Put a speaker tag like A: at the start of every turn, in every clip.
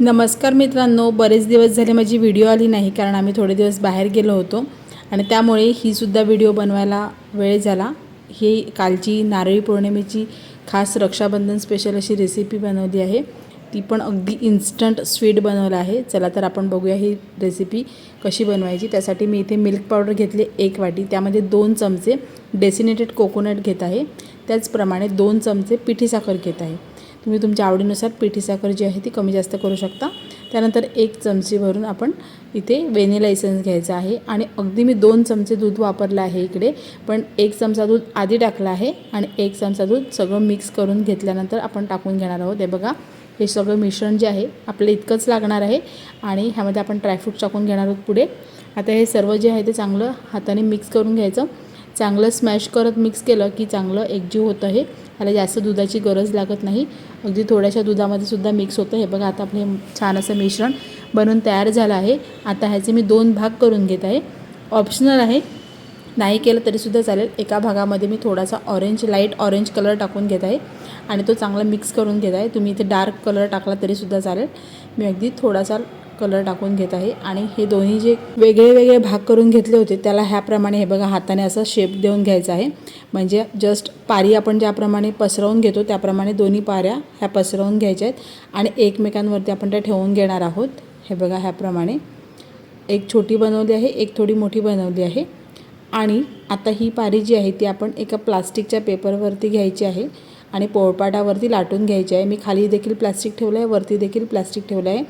A: नमस्कार मित्रांनो बरेच दिवस झाले माझी व्हिडिओ आली नाही कारण आम्ही थोडे दिवस बाहेर गेलो होतो. आणि त्यामुळे ही सुद्धा व्हिडिओ बनवायला वेळ झाला. ही कालची नारळी पौर्णिमेची खास रक्षाबंधन स्पेशल अशी रेसिपी बनवली आहे. ती पण अगदी इन्स्टंट स्वीट बनवलं आहे. चला तर आपण बघूया ही रेसिपी कशी बनवायची. त्यासाठी मी इथे मिल्क पावडर घेतले एक वाटी. त्यामध्ये दोन चमचे डेसिनेटेड कोकोनट घेत आहे. त्याचप्रमाणे दोन चमचे पिठी साखर घेत आहे. तुम्ही तुमच्या आवडीनुसार पिठी साखर जी आहे ती कमी जास्त करू शकता. त्यानंतर एक चमची भरून आपण इथे व्हेनिला इसेन्स घ्यायचा आहे. आणि अगदी मी दोन चमचे दूध वापरलं आहे इकडे पण एक चमचा दूध आधी टाकला आहे आणि एक चमचा दूध सगळं मिक्स करून घेतल्यानंतर आपण टाकून घेणार आहोत. हे बघा हे सगळं मिश्रण जे आहे आपल्याला इतकंच लागणार आहे आणि ह्यामध्ये आपण ड्रायफ्रूट टाकून घेणार आहोत पुढे. आता हे सर्व जे आहे ते चांगलं हाताने मिक्स करून घ्यायचं. चांगलं स्मॅश करत मिक्स केलं की चांगलं एकजीव होतं हे. ह्याला जास्त दुधाची गरज लागत नाही. अगदी थोड्याशा दुधामध्ये सुद्धा मिक्स होतं हे. बघा आता आपलं हे छान असं मिश्रण बनवून तयार झालं आहे. आता ह्याचे मी दोन भाग करून घेत आहे. ऑप्शनल आहे. नाही केलं तरीसुद्धा चालेल. एका भागामध्ये मी थोडासा ऑरेंज लाइट ऑरेंज कलर टाकून घेत आहे. आणि तो चांगला मिक्स करून घेत आहे. तुम्ही इथे डार्क कलर टाकला तरीसुद्धा चालेल. मी अगदी थोडासा कलर टाकून घेत आहे. आणि हे दोन्ही जे वेगळे वेगळे भाग करून घेतले होते त्याला ह्याप्रमाणे हे बघा हाताने असा शेप देऊन घ्यायचा आहे. म्हणजे जस्ट पारी आपण ज्याप्रमाणे पसरवून घेतो त्याप्रमाणे दोन्ही पाऱ्या ह्या पसरवून घ्यायच्या आहेत. आणि एकमेकांवरती आपण त्या ठेवून घेणार आहोत. हे बघा ह्याप्रमाणे. एक छोटी बनवली आहे एक थोडी मोठी बनवली आहे. आणि आता ही पारी जी आहे ती आपण एका प्लास्टिकच्या पेपरवरती घ्यायची आहे. आणि पोळपाटावरती लाटून घ्यायची आहे. मी खाली देखील प्लास्टिक ठेवलं आहे वरती देखील प्लास्टिक ठेवलं आहे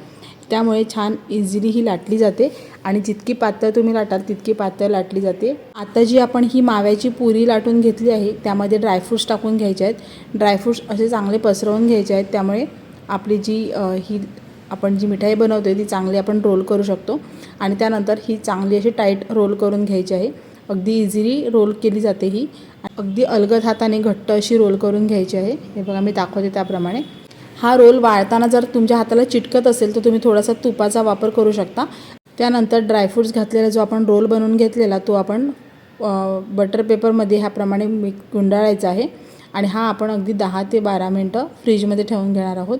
A: त्यामुळे छान इझिली ही लाटली जाते. आणि जितकी पातळ तुम्ही लाटाल तितकी पातळ लाटली जाते. आता जी आपण ही माव्याची पुरी लाटून घेतली आहे त्यामध्ये ड्रायफ्रूट्स टाकून घ्यायचे आहेत. ड्रायफ्रूट्स असे चांगले पसरवून घ्यायचे आहेत. त्यामुळे आपली जी ही आपण जी मिठाई बनवतो ती चांगली आपण रोल करू शकतो. आणि त्यानंतर ही चांगली अशी टाईट रोल करून घ्यायची आहे. अगदी इझिली रोल केली जाते ही. अगदी अलगद हाताने घट्ट अशी रोल करून घ्यायची आहे. हे बघा मी दाखवते त्याप्रमाणे. हा रोल वाळताना जर तुमच्या हाताला चिटकत असेल तर तुम्ही थोडासा तुपाचा वापर करू शकता. त्यानंतर ड्रायफ्रूट्स घातलेला जो आपण रोल बनवून घेतलेला तो आपण बटर पेपरमध्ये ह्याप्रमाणे मी गुंडाळायचा आहे. आणि हा आपण अगदी दहा ते बारा मिनटं फ्रीजमध्ये ठेवून घेणार आहोत.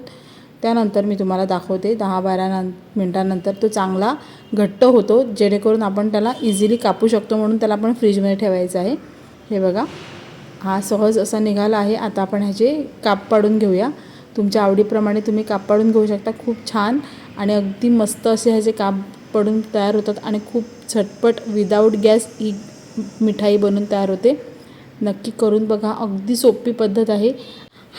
A: त्यानंतर मी तुम्हाला दाखवते दहा बारा मिनटानंतर तो चांगला घट्ट होतो जेणेकरून आपण त्याला इझिली कापू शकतो म्हणून त्याला आपण फ्रीजमध्ये ठेवायचं आहे. हे बघा हा सहज असा निघाला आहे. आता आपण ह्याचे काप पाडून घेऊया. तुमच्या आवडीप्रमाणे तुम्ही काप पाडून घेऊ शकता. खूप छान आणि अगदी मस्त असे ह्याचे काप पडून तयार होतात आणि खूप झटपट विदाऊट गॅस ही मिठाई बनून तयार होते. नक्की करून बघा. अगदी सोपी पद्धत आहे.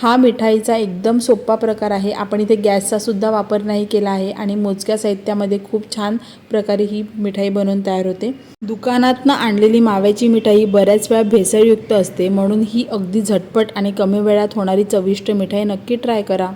A: हा मिठाईचा एकदम सोपा प्रकार आहे. आपण इथे गॅसचा सुद्धा वापर नाही केला आहे आणि मोजक्या साहित्यामध्ये खूप छान प्रकारे ही मिठाई बनवून तयार होते. दुकानातनं आणलेली माव्याची मिठाई बऱ्याच वेळा भेसळयुक्त असते म्हणून ही अगदी झटपट आणि कमी वेळात होणारी चविष्ट मिठाई नक्की ट्राय करा.